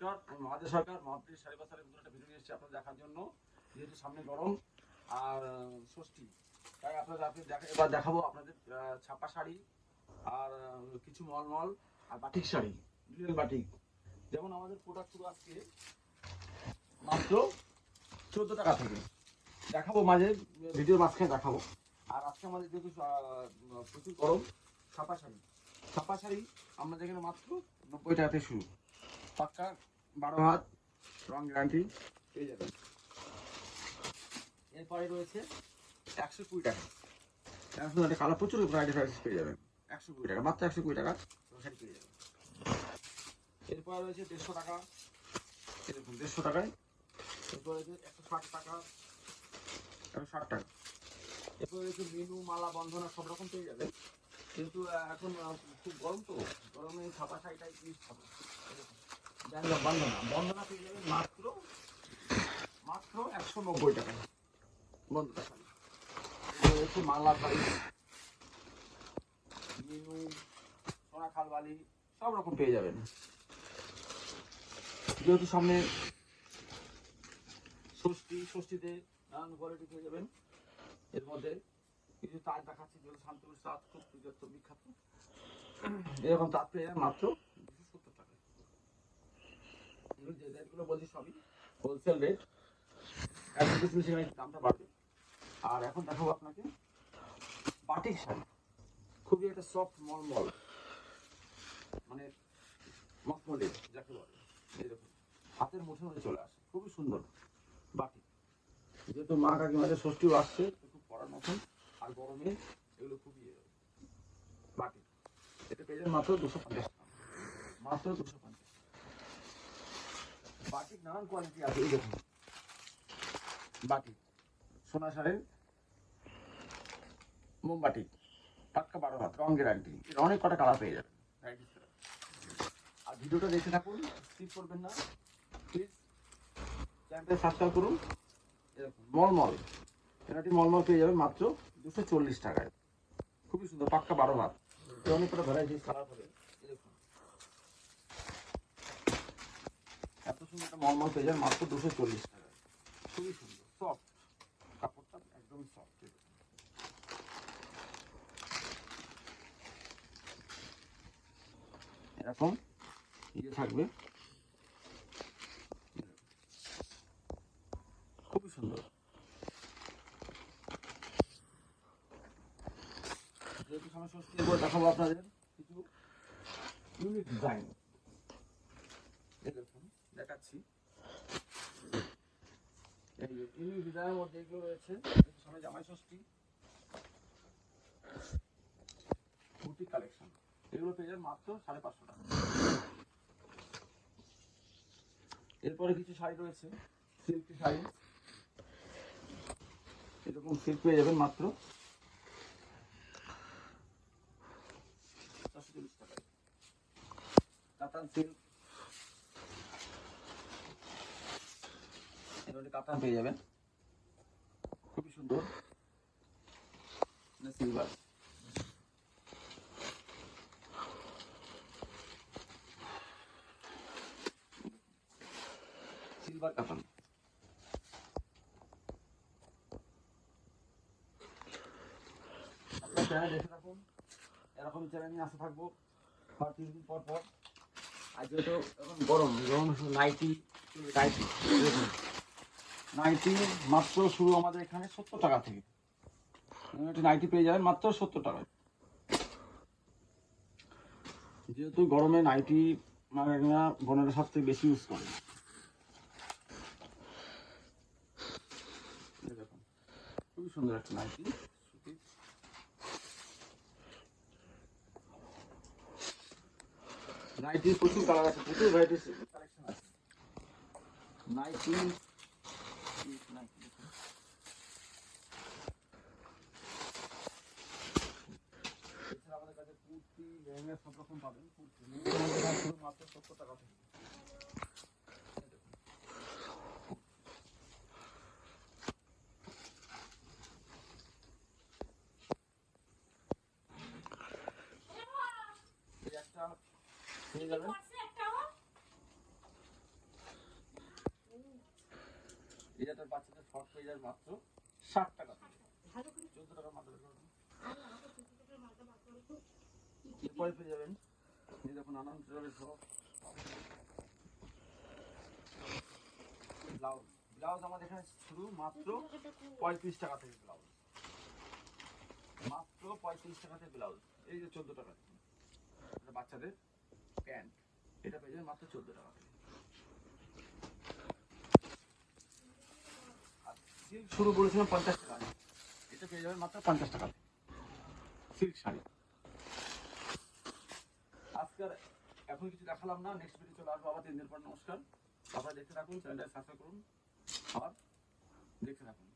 নমস্কার, আমি মহাদেব সরকার মহাপ্রীত সাড়ে পাঁচ নতুন একটা ভিডিও নিয়ে এসেছি আপনাদের দেখার জন্য। যেহেতু সামনে গরম আর ষষ্ঠী, তাই আপনাদের আপনি এবার দেখাবো আপনাদের ছাপা শাড়ি আর কিছু মলমল আর বাটিক শাড়ি লিলেন বাটিক। যেমন আমাদের প্রোডাক্ট শুরু আজকে মাত্র চোদ্দ টাকা থেকে। দেখাবো মাঝে, ভিডিওর মাঝখানে দেখাবো। আর আজকে আমাদের যেহেতু প্রচুর গরম, ছাপা শাড়ি। ছাপা শাড়ি আমরা যেখানে মাত্র নব্বই টাকাতে শুরু। পাক্কা বারো হাত রং গ্যারান্টি পেয়ে যাবেন এরপরে রয়েছে একশো কুড়ি টাকা। একশো একটা কালার প্রচুর ভ্যারাইটি ভ্যারাইটিস পেয়ে যাবেন একশো কুড়ি টাকা। মাত্র একশো কুড়ি টাকা। শাড়ি পেয়ে যাবেন এরপরে রয়েছে দেড়শো টাকা। এরকম দেড়শো টাকায়। এরপর রয়েছে একশো ষাট টাকা। একশো ষাট টাকা। এরপর রয়েছে মেনু মালা বন্ধনা সব রকম পেয়ে যাবেন কিন্তু এখন খুব গরম তো গরমে ছাপা শাড়িটাই ইউজ হবে জানলাম বন্ধনা বন্ধনা পেয়ে যাবেন মাত্র মাত্র একশো নব্বই টাকা। খালবালি সব রকম পেয়ে যাবেন। যেহেতু সামনে ষষ্ঠী, ষষ্ঠীতে নানান কোয়ালিটি পেয়ে যাবেন। এর মধ্যে কিছু তাজ দেখাচ্ছি যেগুলো শান্তিপুর বিখ্যাত। এরকম তাঁত পেয়ে যাবেন মাত্র যে রেটগুলো বলছি সবই হোলসেল রেট এক দামটা বাড়বে। আর এখন আপনাকে খুবই একটা সফট মলমল মানে মখমলের যাকে বলে এরকম। হাতের মুঠোর মধ্যে চলে আসে খুবই সুন্দর বাটিক। যেহেতু মা কাকিমাদের ষষ্ঠীও আসছে খুব পড়ার মতন আর গরমে এগুলো খুবই এ, বাটিক। এটা পেয়ে মাত্র দুশো পঞ্চাশ টাকা। মাত্র দুশো বাটিক নানান কোয়ালিটি আছে, এই দেখুন। বাটিক সোনা সারের মোমবাটি পাক্কা বারো হাত রং গ্যারান্টি এর অনেক কটা কালার পেয়ে যাবেন। আর ভিডিওটা দেখে থাকুন স্কিপ করবেন না। প্লিজ চ্যানেলটা সাবস্ক্রাইব করুন। এরকম মলমল এনাটি মলমল পেয়ে যাবেন মাত্র দুশো চল্লিশ টাকায়। খুবই সুন্দর পাক্কা বারো হাত। অনেক কটা ভ্যারাইটিস কালার হবে এই দেখুন সুন্দর একটা মলমল পেয়ে যাবেন মাত্র দুশো চল্লিশ টাকায় খুবই সুন্দর সফট কাপড়টা একদমই সফট এরকম ইয়ে থাকবে। খুবই সুন্দর। যেহেতু ষষ্ঠী দেখাবো আপনাদের কিছু ইউনিক ডিজাইন দেখুন দেখাচ্ছি ডিজাইনের মধ্যে এগুলো রয়েছে। কালেকশন এগুলো পেয়ে মাত্র সাড়ে পাঁচশো টাকা। এরপরে কিছু শাড়ি রয়েছে সিল্কি শাড়ি। এরকম সিল্ক পেয়ে যাবেন মাত্র চারশো চল্লিশ টাকায়। সিল্ক কাতান আপনার চ্যানেল দেখে থাকুন। এরকমই চ্যানেল নিয়ে আসতে থাকব। হর তিন দিন পর পর। আর যেহেতু এখন গরম গরম নাইটি নাইটি নাইটি মাত্র শুরু আমাদের এখানে সত্তর টাকা থেকে। একটি নাইটি পেয়ে যাবেন মাত্র সত্তর টাকায় যেহেতু গরমে নাইটি মানে না, বোনেরা সব থেকে বেশি ইউজ করে। খুবই সুন্দর একটা নাইটি নাইটির প্রচুর কালার আছে, প্রচুর ভ্যারাইটিস কালেকশন আছে। নাইটি একটা পেয়ে যাবেন এই পেয়ে যাবে মাত্র ষাট টাকা চোদ্দ এরপরে পেয়ে যাবেন এই দেখুন আনন্দ ফ্রক ব্লাউজ। ব্লাউজ আমাদের এখানে শুরু মাত্র পঁয়ত্রিশ টাকা থেকে ব্লাউজ। মাত্র পঁয়ত্রিশ টাকা থেকে ব্লাউজ। এই যে চোদ্দ টাকা। বাচ্চাদের প্যান্ট। এটা পেয়ে যাবেন মাত্র চোদ্দ টাকা থেকে। সিল্ক শুরু করেছিলাম পঞ্চাশ টাকা এটা পেয়ে যাবেন মাত্র পঞ্চাশ টাকা সিল্ক শাড়ি। আজকের এখন কিছু দেখালাম না নেক্সট ভিডিও চলে আসব আবার তিন দিন পর। নমস্কার। আপনারা দেখতে থাকুন চ্যানেলটা সাবস্ক্রাইব করুন, আবার দেখতে থাকুন।